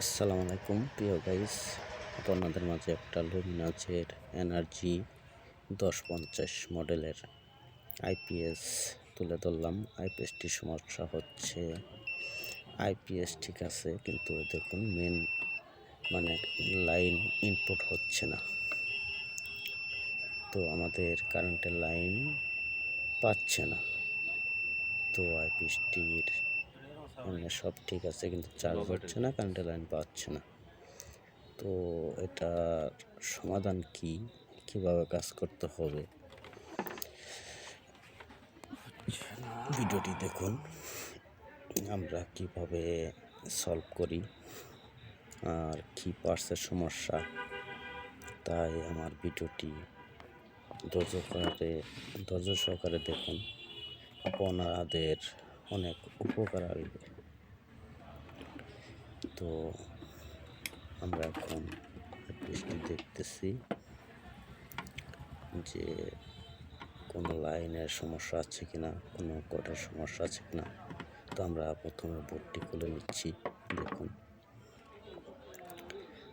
আসসালামু আলাইকুম। প্রিয় গাইস আপনাদের মাঝে একটা লুমিনাসের এনার্জি দশ পঞ্চাশ মডেলের আইপিএস তুলে ধরলাম। আইপিএসটির সমস্যা হচ্ছে আইপিএস ঠিক আছে, কিন্তু দেখুন মেন মানে লাইন ইনপুট হচ্ছে না। তো আমাদের কারেন্টের লাইন পাচ্ছে না। তো আইপিএসটির মানে সব ঠিক আছে কিন্তু চার্জ হচ্ছে না কারেন্টের লাইন পাচ্ছে না। তো এটা সমাধান কি? কীভাবে কাজ করতে হবে? ভিডিওটি দেখুন। আমরা কীভাবে সলভ করি? আর কি পার্সের সমস্যা? তাই আমার ভিডিওটি ধৈর্য সহকারে ধৈর্য সহকারে দেখুন। আপনাদের অনেক উপকার আসবে। তো আমরা এখন দেখতেছি যে কোনো লাইনের সমস্যা আছে কিনা, কোনো কটার সমস্যা আছে কিনা। তো আমরা প্রথমে বোর্ডটি খুলে নিচ্ছি, দেখুন।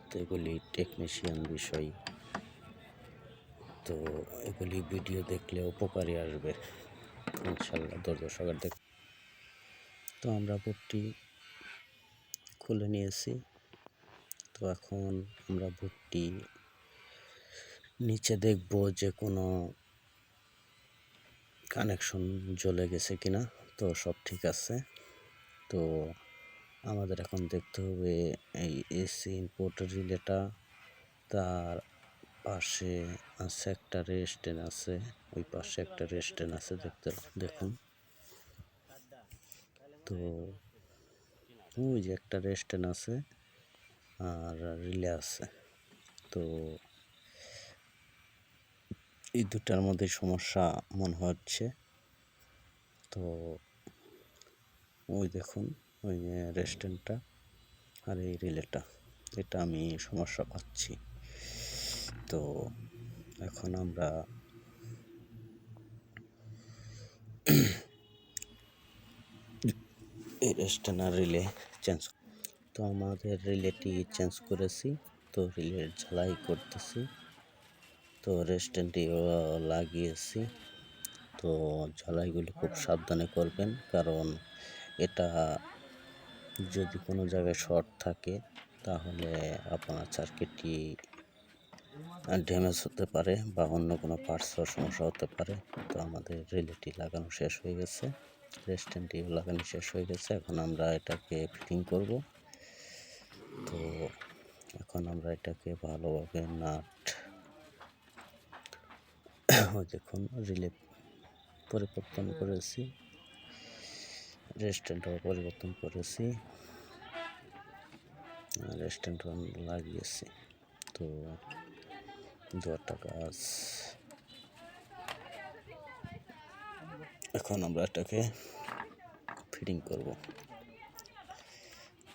তো এগুলি টেকনিশিয়ান বিষয়। তো এগুলি ভিডিও দেখলে উপকারী আসবে, ইনশাল্লাহ। সহকারে দেখ তো আমরা বোর্ডটি খুলে নিয়েছি। তো এখন আমরা বোর্ডটি নিচে দেখব যে কোনো কানেকশন জ্বলে গেছে কিনা। তো সব ঠিক আছে। তো আমাদের এখন দেখতে হবে এই এসি ইনপুট রিলেটা তার পাশে আছে একটা রেস্টেন্ট আছে, ওই পাশে একটা রেস্টেন্ট আছে দেখতে, দেখুন। তো ওই যে একটা রেস্টেন্ট আছে আর রিলে আছে। তো এই দুটার মধ্যে সমস্যা মনে হচ্ছে। তো ওই দেখুন, ওই রেস্টুরেন্টটা আর এই রিলেটা, এটা আমি সমস্যা পাচ্ছি। তো এখন আমরা এই রেস্টেনার রিলে চেঞ্জ তো আমাদের রিলেটি চেঞ্জ করেছি, তো রিলে ঝালাই করতেছি। তো রেস্টেন্টটিও লাগিয়েছি। তো ঝালাইগুলি খুব সাবধানে করবেন, কারণ এটা যদি কোনো জায়গায় শর্ট থাকে, তাহলে আপনার সার্কিটটি ড্যামেজ হতে পারে বা অন্য কোনো পার্টসের সমস্যা হতে পারে। তো আমাদের রিলেটি লাগানো শেষ হয়ে গেছে। রেস্টেন্টটিও লাগানো শেষ হয়ে গেছে, এখন আমরা এটাকে ফিটিং করব। তো এখন আমরা এটাকে ভালোভাবে নাট দেখুন রিলে পরিবর্তন করেছি। রেস্টুরেন্টও পরিবর্তন করেছি। রেস্টুরেন্ট লাগিয়েছি। তো দুটা কাজ। এখন আমরা এটাকে ফিটিং করব।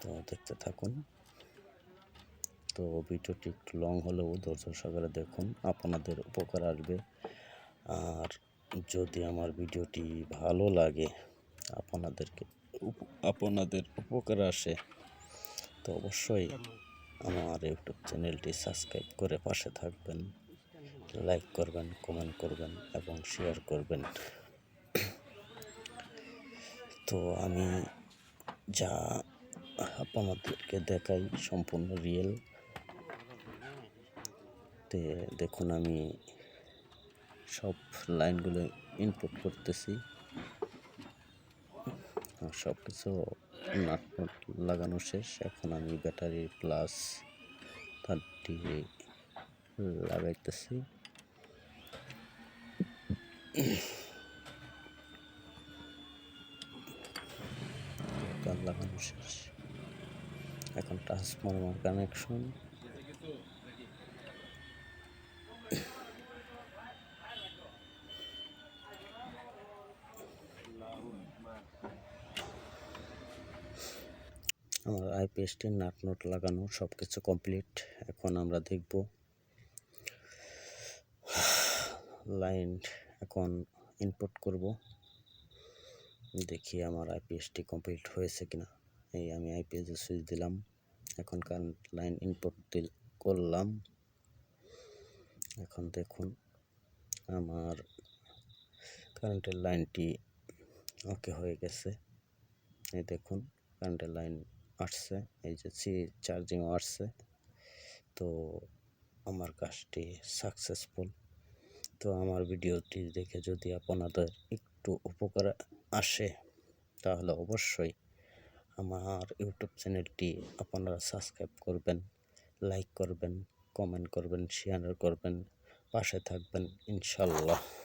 তো দেখতে থাকুন। তো ভিডিওটি একটু লং হলেও ধৈর্য সহকারে দেখুন, আপনাদের উপকার আসবে। আর যদি আমার ভিডিওটি ভালো লাগে, আপনাদেরকে আপনাদের উপকার আসে, তো অবশ্যই আমার ইউটিউব চ্যানেলটি সাবস্ক্রাইব করে পাশে থাকবেন। লাইক করবেন কমেন্ট করবেন এবং শেয়ার করবেন। তো আমি যা আপনাদেরকে দেখাই সম্পূর্ণ রিয়েল তে দেখুন আমি সব লাইনগুলো ইনপুট করতেছি। সব কিছু নাট লাগানো শেষ। এখন আমি ব্যাটারি প্লাস তারটি লাগাইতেছি তার লাগানো শেষ এখন ট্রান্সফরমার কানেকশন আমার আইপিএসটির নাট নোট লাগানো সব কিছু কমপ্লিট এখন আমরা দেখব। লাইন এখন ইনপুট করব। দেখি আমার আইপিএসটি কমপ্লিট হয়েছে কিনা। এই আমি আইপিএসে সুইচ দিলাম, এখন কারেন্ট লাইন ইনপুট দিল, করলাম। এখন দেখুন, আমার কারেন্টের লাইনটি ওকে হয়ে গেছে। এই দেখুন কারেন্টের লাইন আসছে, এই যে সি চার্জিংও আসছে। তো আমার কাজটি সাকসেসফুল তো আমার ভিডিওটি দেখে যদি আপনাদের একটু উপকার আসে, তাহলে অবশ্যই আমার ইউটিউব চ্যানেলটি আপনারা সাবস্ক্রাইব করবেন, লাইক করবেন, কমেন্ট করবেন, শেয়ার করবেন, পাশে থাকবেন, ইনশাল্লাহ।